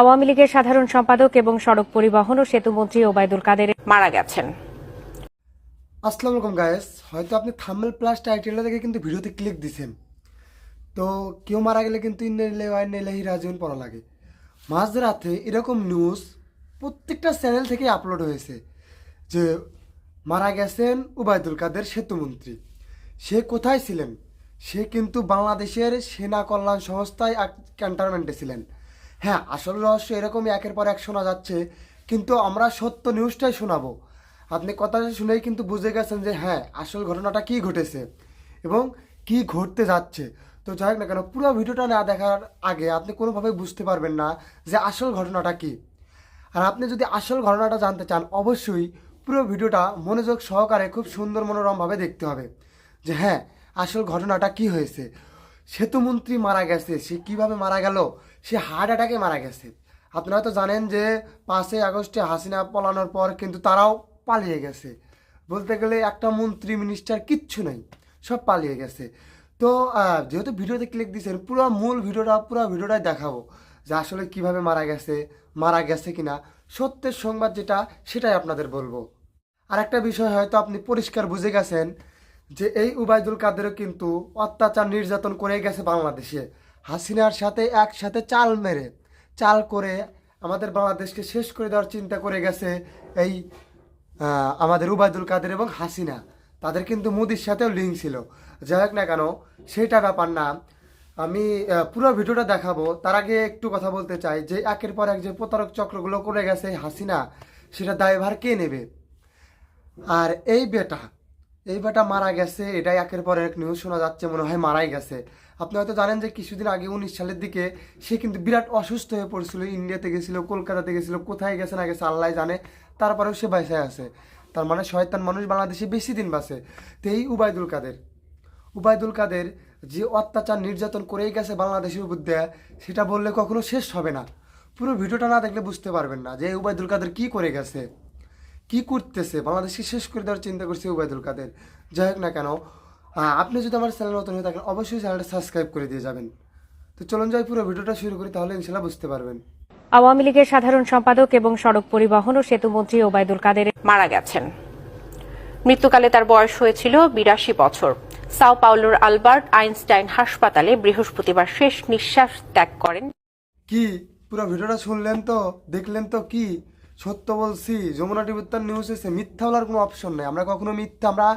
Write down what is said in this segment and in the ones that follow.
আওয়ামী লীগের সাধারণ সম্পাদক এবং সড়ক পরিবহন ও সেতুমন্ত্রী ওবায়দুল কাদের মারা গেছেন। আসসালামু আলাইকুম গায়েস হয়তো আপনি থাম্বেল প্লাস টাইটেলটা দেখে কিন্তু ভিডিওতে ক্লিক দিছেন। তো কেউ মারা গেলে কিন্তু ইন্নেলে ওয়াইনেলাহি রাজিউন পড়া লাগে। মাঝরাতে এরকম নিউজ প্রত্যেকটা চ্যানেল থেকে আপলোড হয়েছে যে মারা গেছেন উবায়দুল কাদের সেতুমন্ত্রী সে কোথায় ছিলেন? সে কিন্তু বাংলাদেশের সেনা কল্যাণ সংস্থায় ক্যান্টনমেন্টে ছিলেন। হ্যাঁ আসল রহস্য এরকমই একের পর এক শোনা যাচ্ছে, কিন্তু আমরা সত্য নিউজটাই শোনাবো। আপনি কথাটা শুনেই কিন্তু বুঝে গেছেন যে হ্যাঁ আসল ঘটনাটা কি ঘটেছে এবং কি ঘটতে যাচ্ছে। তো যাই হোক না কেন, পুরো ভিডিওটা না দেখার আগে আপনি কোনোভাবেই বুঝতে পারবেন না যে আসল ঘটনাটা কি। আর আপনি যদি আসল ঘটনাটা জানতে চান, অবশ্যই পুরো ভিডিওটা মনোযোগ সহকারে খুব সুন্দর মনোরমভাবে দেখতে হবে যে হ্যাঁ আসল ঘটনাটা কি হয়েছে। সেতুমন্ত্রী মারা গেছে, সে কীভাবে মারা গেল? সে হার্ট অ্যাটাকে মারা গেছে। আপনারা তো জানেন যে পাঁচই আগস্টে হাসিনা পলানোর পর কিন্তু তারাও পালিয়ে গেছে। বলতে গেলে একটা মন্ত্রী মিনিস্টার কিচ্ছু নেই, সব পালিয়ে গেছে। তো যেহেতু ভিডিওতে ক্লিক দিয়েছেন, পুরো মূল ভিডিওটা, পুরো ভিডিওটাই দেখাবো যে আসলে কীভাবে মারা গেছে মারা গেছে কিনা। সত্যের সংবাদ যেটা, সেটাই আপনাদের বলব। আর একটা বিষয় হয়তো আপনি পরিষ্কার বুঝে গেছেন যে এই উবায়দুল কাদেরও কিন্তু অত্যাচার নির্যাতন করে গেছে বাংলাদেশে। হাসিনার সাথে একসাথে চাল মেরে, চাল করে আমাদের বাংলাদেশকে শেষ করে দেওয়ার চিন্তা করে গেছে এই আমাদের উবায়দুল কাদের এবং হাসিনা। তাদের কিন্তু মোদির সাথেও লিঙ্ক ছিল। যাই হোক না কেন, সেটা ব্যাপার না। আমি পুরো ভিডিওটা দেখাবো। তার আগে একটু কথা বলতে চাই যে একের পর এক যে প্রতারক চক্রগুলো করে গেছে হাসিনা, সেটা দায়ভার কে নেবে? আর এই বেটা এই বেটা মারা গেছে, এটাই একের পর এক নিউজ শোনা যাচ্ছে, মনে হয় মারাই গেছে। আপনি হয়তো জানেন যে কিছুদিন আগে উনিশ সালের দিকে সে কিন্তু বিরাট অসুস্থ হয়ে পড়ছিল, ইন্ডিয়াতে গেছিল, কলকাতাতে গেছিল, কোথায় গেছে না গেছে আল্লাহ জানে, তারপরেও সে বাইসে আছে। তার মানে শয়তান মানুষ বাংলাদেশে বেশি দিন বাঁচে। তো এই উবায়দুল কাদের উবায়দুল কাদের যে অত্যাচার নির্যাতন করেই গেছে বাংলাদেশের উপর দিয়ে সেটা বললে কখনো শেষ হবে না। পুরো ভিডিওটা না দেখলে বুঝতে পারবেন না যে উবায়দুল কাদের কি করে গেছে। কি করতেছে? বাংলাদেশকে শেষ করে দেওয়ার চিন্তা করছে উবায়দুল কাদের। যাই হোক না কেন আপনি যদি আমার চ্যানেল নতুন হয়ে থাকেন অবশ্যই চ্যানেলটা সাবস্ক্রাইব করে দিয়ে যাবেন। তো চলুন যাই পুরো ভিডিওটা শুরু করি তাহলে ইনশাল্লাহ বুঝতে পারবেন। আওয়ামী লীগের সাধারণ সম্পাদক এবং সড়ক পরিবহন ও সেতুমন্ত্রী ওবায়দুল কাদের মারা গেছেন। মৃত্যুকালে তার বয়স হয়েছিল বিরাশি বছর। সাও পাউলোর আলবার্ট আইনস্টাইন হাসপাতালে বৃহস্পতিবার শেষ নিঃশ্বাস ত্যাগ করেন। কি? পুরো ভিডিওটা শুনলেন তো? দেখলেন তো কি? সত্য বলছি, যমুনা টিভির তার নিউজ এসে মিথ্যা বলার কোনো অপশন নেই। আমরা কখনো মিথ্যা, আমরা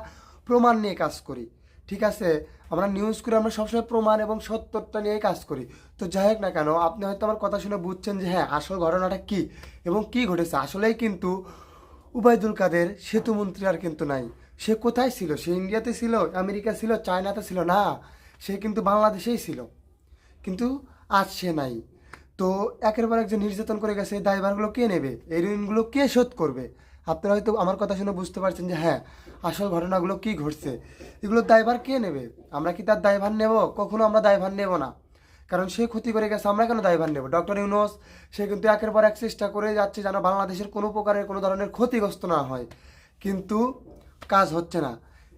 প্রমাণ নিয়ে কাজ করি। ঠিক আছে? আমরা নিউজ করে আমরা সবসময় প্রমাণ এবং সত্যটা নিয়ে কাজ করি। তো যাই হোক না কেন, আপনি হয়তো আমার কথা শুনে বুঝছেন যে হ্যাঁ আসল ঘটনাটা কি এবং কি ঘটেছে। আসলেই কিন্তু উবায়দুল কাদের সেতুমন্ত্রী আর কিন্তু নাই। সে কোথায় ছিল? সে ইন্ডিয়াতে ছিল, আমেরিকা ছিল, চায়নাতে ছিল? না, সে কিন্তু বাংলাদেশেই ছিল। কিন্তু আজ সে নাই। তো একের পর এক যে নির্যাতন করে গেছে এই দায়ভারগুলো কে নেবে? এই ঋণগুলো কে শোধ করবে? আপনারা হয়তো আমার কথা শুনে বুঝতে পারছেন যে হ্যাঁ আসল ঘটনাগুলো কি ঘটছে? এগুলোর দায়ভার কে নেবে? আমরা কি তার দায়ভার নেব? কখনো আমরা দায়ভার নেব না। কারণ সে ক্ষতি করে গেছে, আমরা কেন দায়ভার নেব? ডক্টর ইউনুস, সে কিন্তু একের পর এক চেষ্টা করে যাচ্ছে যেন বাংলাদেশের কোনো প্রকারের কোনো ধরনের ক্ষতিগ্রস্ত না হয়। কিন্তু কাজ হচ্ছে না।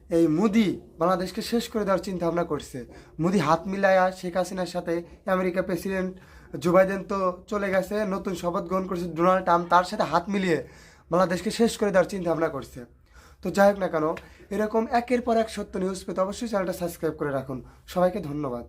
এই মোদি বাংলাদেশকে শেষ করে দেওয়ার চিন্তা ভাবনা করছে। মোদি হাত মিলায়া শেখ হাসিনার সাথে আমেরিকা প্রেসিডেন্ট জো বাইডেন তো চলে গেছে, নতুন শপথ গ্রহণ করেছে ডোনাল্ড ট্রাম্প তার সাথে হাত মিলিয়ে বাংলাদেশকে শেষ করে দেওয়ার চিন্তা ভাবনা করছে। তো যাই হোক না কেন, এরকম একের পর এক সত্য নিউজ পেতে অবশ্যই চ্যানেলটা সাবস্ক্রাইব করে রাখুন। সবাইকে ধন্যবাদ।